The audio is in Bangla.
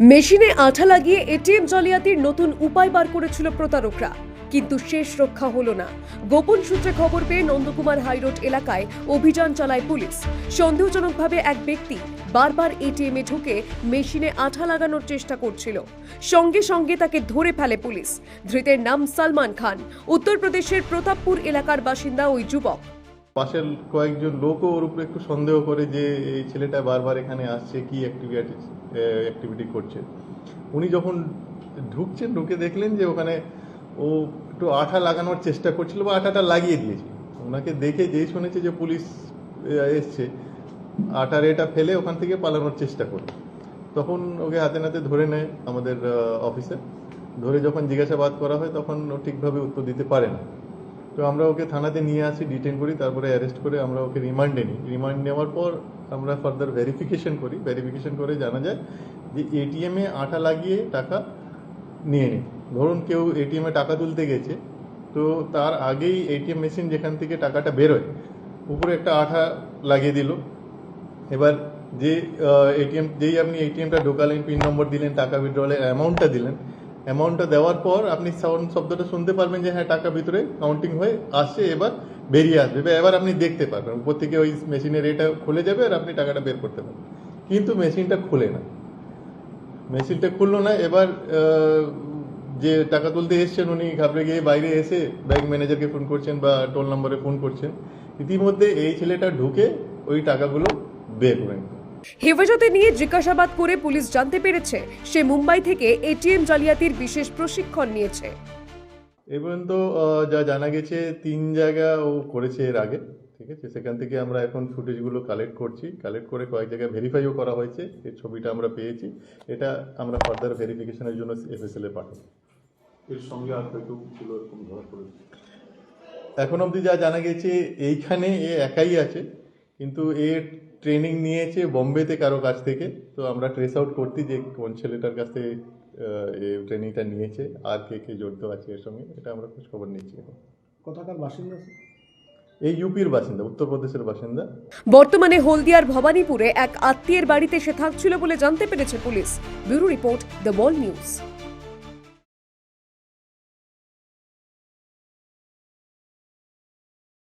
মেশিনে আঠা লাগিয়ে এটিএম জালিয়াতির নতুন উপায় বার করেছিল প্রতারকরা। কিন্তু শেষ রক্ষা হলো না। গোপন সূত্রে খবর পেয়ে নন্দকুমার হাইরোড এলাকায় অভিযান চালায় পুলিশ। সন্দেহজনকভাবে এক ব্যক্তি বারবার এটিএমে ঢুকে মেশিনে আঠা লাগানোর চেষ্টা করছিল। সঙ্গে সঙ্গে তাকে ধরে ফেলে পুলিশ। ধৃতের নাম সালমান খান। উত্তরপ্রদেশের প্রতাপপুর এলাকার বাসিন্দা ওই যুবক। পাশের কয়েকজন লোকও ওর উপরে একটু সন্দেহ করে যে এই ছেলেটা বারবার এখানে আসছে, কি অ্যাক্টিভিটি অ্যাক্টিভিটি করছে। উনি যখন ঢুকছেন, ঢুকে দেখলেন যে ওখানে ও একটু আঠা লাগানোর চেষ্টা করছিল বা আঠাটা লাগিয়ে দিয়েছে। ওনাকে দেখে যেই শুনেছে যে পুলিশ এসছে আটার এটা ফেলে ওখান থেকে পালানোর চেষ্টা করে তখন ওকে হাতে নাতে ধরে নেয় আমাদের অফিসে। ধরে যখন জিজ্ঞাসাবাদ করা হয়, তখন ও ঠিকভাবে উত্তর দিতে পারে না। তো আমরা ওকে থানাতে নিয়ে আসি ডিটেন করি, তারপরে অ্যারেস্ট করে আমরা ওকে রিমান্ডে নিই। রিমান্ড নেওয়ার পর আমরা ফার্দার ভেরিফিকেশন করি। ভেরিফিকেশন করে জানা যায় যে এটিএমে আঠা লাগিয়ে টাকা নিয়ে নিই। ধরুন কেউ এটিএমে টাকা তুলতে গেছে, তো তার আগেই এটিএম মেশিন যেখান থেকে টাকাটা বেরোয়, উপরে একটা আঠা লাগিয়ে দিল। এবার যে এটিএম যেই আপনি এটিএমটা ঢোকালেন পিন নম্বর দিলেন, টাকা উইথড্রলের অ্যামাউন্টটা দিলেন অ্যামাউন্টটা দেওয়ার পর আপনি সাউন্ড শব্দটা শুনতে পারবেন যে হ্যাঁ টাকা ভিতরে কাউন্টিং হয়ে আসছে, এবার বেরিয়ে আসবে। বা এবার আপনি দেখতে পারবেন। উপর থেকে ওই মেশিনের এটা খুলে যাবে আর আপনি টাকাটা বের করতে পারবেন। কিন্তু মেশিনটা খুলে না। মেশিনটা খুললো না, এবার যে টাকা তুলতে এসছেন, উনি ঘাবড়ে গিয়ে বাইরে এসে ব্যাংক ম্যানেজারকে ফোন করছেন বা টোল নম্বরে ফোন করছেন। ইতিমধ্যে এই ছেলেটা ঢুকে ওই টাকাগুলো বের করে। হেফাজতে নিয়ে জিজ্ঞাসাবাদ করে পুলিশ জানতে পেরেছে সে মুম্বাই থেকে এটিএম জালিয়াতির বিশেষ প্রশিক্ষণ নিয়েছে। এ পর্যন্ত যা জানা গেছে তিন জায়গা ও করেছে এর আগে ঠিক আছে? সেখান থেকে আমরা এখন ফুটেজগুলো কালেক্ট করছি। কালেক্ট করে কয়েক জায়গায় ভেরিফাইও করা হয়েছে। এর ছবিটা আমরা পেয়েছি। এটা আমরা ফার্দার ভেরিফিকেশনের জন্য এফএসএল এ পাঠাবো। এর সঙ্গে আর কেউ এরকম ধরা পড়েছে? এখন অবধি যা জানা গেছে এইখানে এ একাই আছে। কিন্তু এ ট্রেনিং নিয়েছে বোম্বেতে কারও কাছ থেকে। তো আমরা ট্রেস আউট করতে যে কোন ছেলেটার কাছ থেকে এ ট্রেনিংটা নিয়েছে আর কে কে জড়িত আছে এর সঙ্গে এটা আমরা খোঁজ খবর নিচ্ছি এখন। কোথাকার বাসিন্দা এই ইউপির বাসিন্দা উত্তরপ্রদেশের বাসিন্দা। বর্তমানে হলদিয়ার ভবানীপুরে এক আত্মীয়ের বাড়িতে সে থাকছিল বলে জানতে পেরেছে police. Bureau report the ball news.